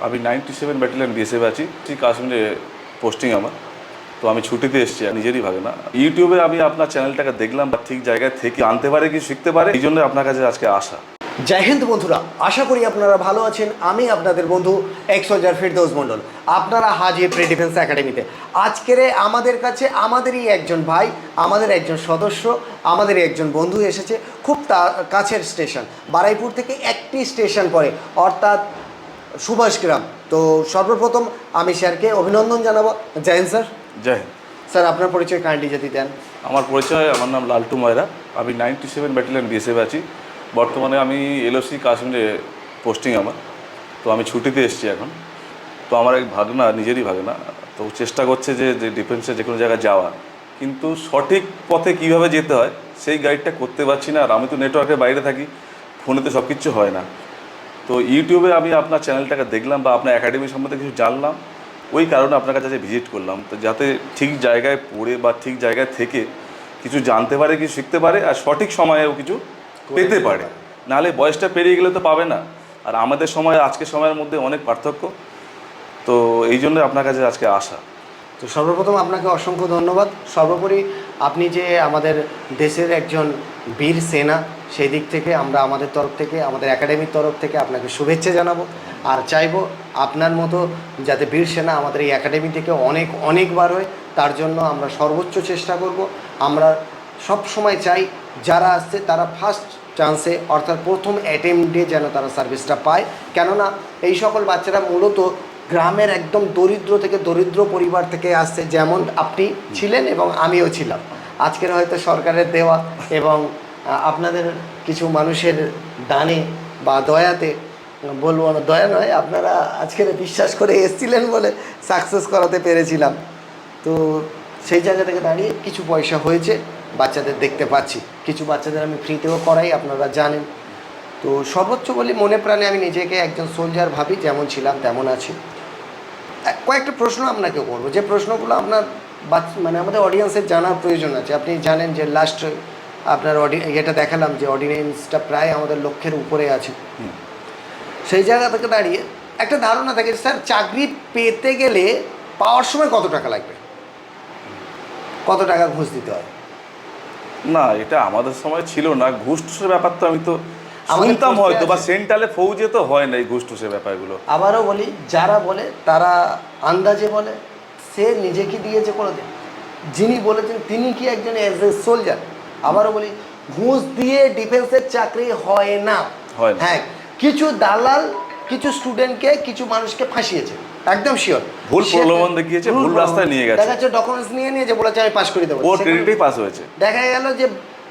আমি ninety seven battalion BSF আছি। ঠিক কাশ্মীরে পোস্টিং আমার। তো আমি ছুটিতে এসেছি নিজেরই ভাগে না। ইউটিউবে আমি আপনার চ্যানেলটাকে দেখলাম, বা ঠিক জায়গায় থেকে আনতে পারে কি শিখতে পারে, এই জন্য আপনার কাছে আজকে আসা। জয় হিন্দ বন্ধুরা, আশা করি আপনারা ভালো আছেন। আমি আপনাদের বন্ধু এক্সোজার ফিরদৌস মণ্ডল আপনারা হাজির প্রি ডিফেন্স একাডেমিতে আজকের আমাদের কাছে আমাদেরই একজন ভাই, আমাদের একজন সদস্য আমাদেরই একজন বন্ধু এসেছে খুব তা- কাছের স্টেশন বারাইপুর থেকে একটি স্টেশন পরে অর্থাৎ সুভাষগ্রাম তো সর্বপ্রথম আমি স্যারকে অভিনন্দন জানাব। জয় হিন্দ স্যার। জয় হিন্দ। স্যার আপনার পরিচয় কাইন্ডলি যদি দেন। আমার পরিচয় আমার নাম লালটু ময়রা। আমি নাইনটি সেভেন ব্যাটালিয়ান বিএসএফ আছি। বর্তমানে আমি এলওসি কাশ্মীরে পোস্টিং আমার। তো আমি ছুটিতে এসেছি এখন। তো আমার এক ভাগনা নিজেরই ভাগনা তো চেষ্টা করছে যে যে ডিফেন্সে যে কোনো জায়গায় যাওয়া কিন্তু সঠিক পথে কীভাবে যেতে হয় সেই গাইডটা করতে পারছি না। আর আমি তো নেটওয়ার্কের বাইরে থাকি ফোনে তো সব কিছু হয় না। তো ইউটিউবে আমি আপনার চ্যানেলটাকে দেখলাম বা আপনার একাডেমি সম্বন্ধে কিছু জানলাম। ওই কারণে আপনার কাছে ভিজিট করলাম। তো যাতে ঠিক জায়গায় পড়ে বা ঠিক জায়গায় থেকে কিছু জানতে পারে কিছু শিখতে পারে আর সঠিক সময়েও কিছু পেতে পারে। নাহলে বয়সটা পেরিয়ে গেলে তো পাবে না। আর আমাদের সময় আজকের সময়ের মধ্যে অনেক পার্থক্য। তো এই জন্য আপনার কাছে আজকে আসা। তো সর্বপ্রথম আপনাকে অসংখ্য ধন্যবাদ। সর্বোপরি আপনি যে আমাদের দেশের একজন বীর সেনা, সেই দিক থেকে আমরা আমাদের তরফ থেকে, আমাদের একাডেমির তরফ থেকে আপনাকে শুভেচ্ছা জানাব। আর চাইব আপনার মতো যাতে বীর সেনা আমাদের এই একাডেমি থেকে অনেক অনেকবার হয়, তার জন্য আমরা সর্বোচ্চ চেষ্টা করব। আমরা সব সময় চাই যারা আসছে, তারা ফার্স্ট চান্সে অর্থাৎ প্রথম অ্যাটেম্পটে যেন তারা সার্ভিসটা পায়। কেননা এই সকল বাচ্চারা মূলত গ্রামের একদম দরিদ্র থেকে দরিদ্র পরিবার থেকে আসছে, যেমন আপনি ছিলেন এবং আমিও ছিলাম। আজকের হয়তো সরকারের দেওয়া এবং আপনাদের কিছু মানুষের দানে বা দয়াতে বলব না, দয়া নয়, আপনারা আজকের বিশ্বাস করে এসেছিলেন বলে সাকসেস করাতে পেরেছিলাম। তো সেই জায়গা থেকে দাঁড়িয়ে কিছু পয়সা হয়েছে, বাচ্চাদের দেখতে পাচ্ছি। কিছু বাচ্চাদের আমি ফ্রিতেও করাই, আপনারা জানেন। তো সর্বোচ্চ বলি, মনে প্রাণে আমি নিজেকে একজন সোলজার ভাবি, যেমন ছিলাম, তেমন আছি। কয়েকটা প্রশ্ন আপনাকে করব। যে প্রশ্নগুলো আপনার মানে আমাদের অডিয়েন্সের জানার প্রয়োজন আছে। আপনি জানেন যে লাস্ট আপনার অডি এটা দেখালাম যে অডিয়েন্সটা প্রায় আমাদের লক্ষ্যের উপরে আছে। সেই জায়গা থেকে দাঁড়িয়ে একটা ধারণা থাকে স্যার চাকরি পেতে গেলে পাওয়ার সময় কত টাকা লাগবে? কত টাকা ঘুষ দিতে হয়? না এটা আমাদের সময় ছিল না। ঘুষ ব্যাপার তো আমি তো শুনতাম হয়তো বা সেন্ট্রালে ফৌজে তো হয় না এই টুসের ব্যাপারগুলো। আবারও বলি যারা বলে তারা আন্দাজে বলে সে নিজেকে দিয়েছে কোনো দিন যিনি বলেছেন তিনি কি একজন এজ এ সোলজার আবারও বলি ঘুষ দিয়ে ডিফেন্সের চাকরি হয় না। হয় কিছু দালাল কিছু স্টুডেন্টকে কিছু মানুষকে ফাঁসিয়েছে। একদম শিওর ভুল প্রলোভন দেখিয়েছে, ভুল রাস্তায় নিয়ে গেছে। দেখা যাচ্ছে ডকুমেন্টস নিয়ে নিয়ে যে বলেছে আমি পাস করে দেবো। ও ক্রেডিটেই পাস হয়েছে। দেখা গেল যে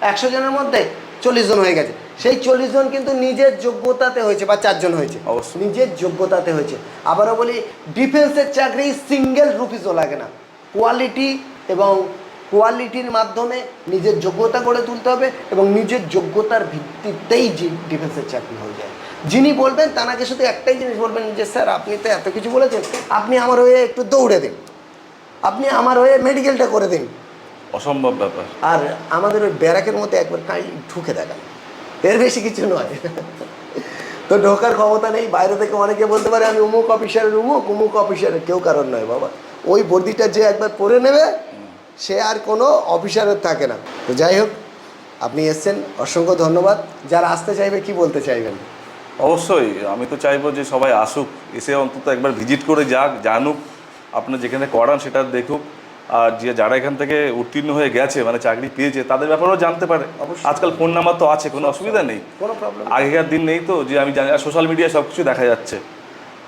একশো জনের মধ্যে চল্লিশ জন হয়ে গেছে। সেই চল্লিশ জন কিন্তু নিজের যোগ্যতাতে হয়েছে বা চারজন হয়েছে। অবশ্যই। নিজের যোগ্যতাতে হয়েছে। আবারও বলি ডিফেন্সের চাকরি সিঙ্গেল রুপিসও লাগে না। কোয়ালিটি এবং কোয়ালিটির মাধ্যমে নিজের যোগ্যতা গড়ে তুলতে হবে এবং নিজের যোগ্যতার ভিত্তিতেই যে ডিফেন্সের চাকরি হয়ে যায়। যিনি বলবেন তানাকে শুধু একটাই জিনিস বলবেন যে স্যার আপনি তো এত কিছু বলেছেন। আপনি আমার হয়ে একটু দৌড়ে দিন। আপনি আমার হয়ে মেডিকেলটা করে দিন। অসম্ভব ব্যাপার। আর আমাদের ওই ব্যারাকের মধ্যে একবার কাই ঢুকে দেখান। এর বেশি কিছু নয়। তো ঢোকার ক্ষমতা নেই বাইরে থেকে অনেকে বলতে পারে আমি উমুক অফিসারের উমুক উমুক অফিসারের কেউ কারণ নয় বাবা। ওই বর্দিটা যে একবার পরে নেবে সে আর কোনো অফিসারের থাকে না। তো যাই হোক আপনি এসছেন অসংখ্য ধন্যবাদ। যারা আসতে চাইবে কি বলতে চাইবেন? অবশ্যই আমি তো চাইব যে সবাই আসুক এসে অন্তত একবার ভিজিট করে যাক জানুক আপনার যেখানে করান সেটা দেখুক। আর যে যারা এখান থেকে উত্তীর্ণ হয়ে গেছে মানে চাকরি পেয়েছে তাদের ব্যাপারেও জানতে পারে। আজকাল ফোন নাম্বার তো আছে কোনো অসুবিধা নেই। কোনো প্রবলেম আগেকার দিন নেই তো যে আমি জানি সোশ্যাল মিডিয়ায় সব কিছু দেখা যাচ্ছে।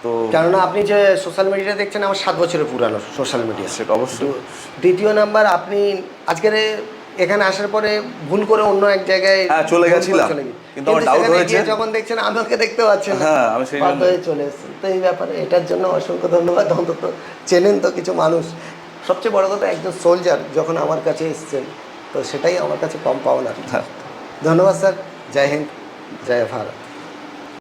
তো কেননা আপনি যে সোশ্যাল মিডিয়া দেখছেন আমার সাত বছরের পুরানো সোশ্যাল মিডিয়া সেটা অবশ্যই। দ্বিতীয় নাম্বার আপনি আজকের এখানে আসার পরে ভুল করে অন্য এক জায়গায় হ্যাঁ, চলে গেছিলাম। কিন্তু আমার সেখানে হয়েছে। যখন দেখছেন আমাকে দেখতে পাচ্ছেন হ্যাঁ, আমি সেই জন্য- চলে এসেছেন তো এই ব্যাপারে এটার জন্য অসংখ্য ধন্যবাদ। অন্তত চেনেন তো কিছু মানুষ। সবচেয়ে বড় কথা একজন সোলজার যখন আমার কাছে এসছেন তো সেটাই আমার কাছে কম পাওনার হ্যাঁ। ধন্যবাদ স্যার। জয় হিন্দ জয় ভারত।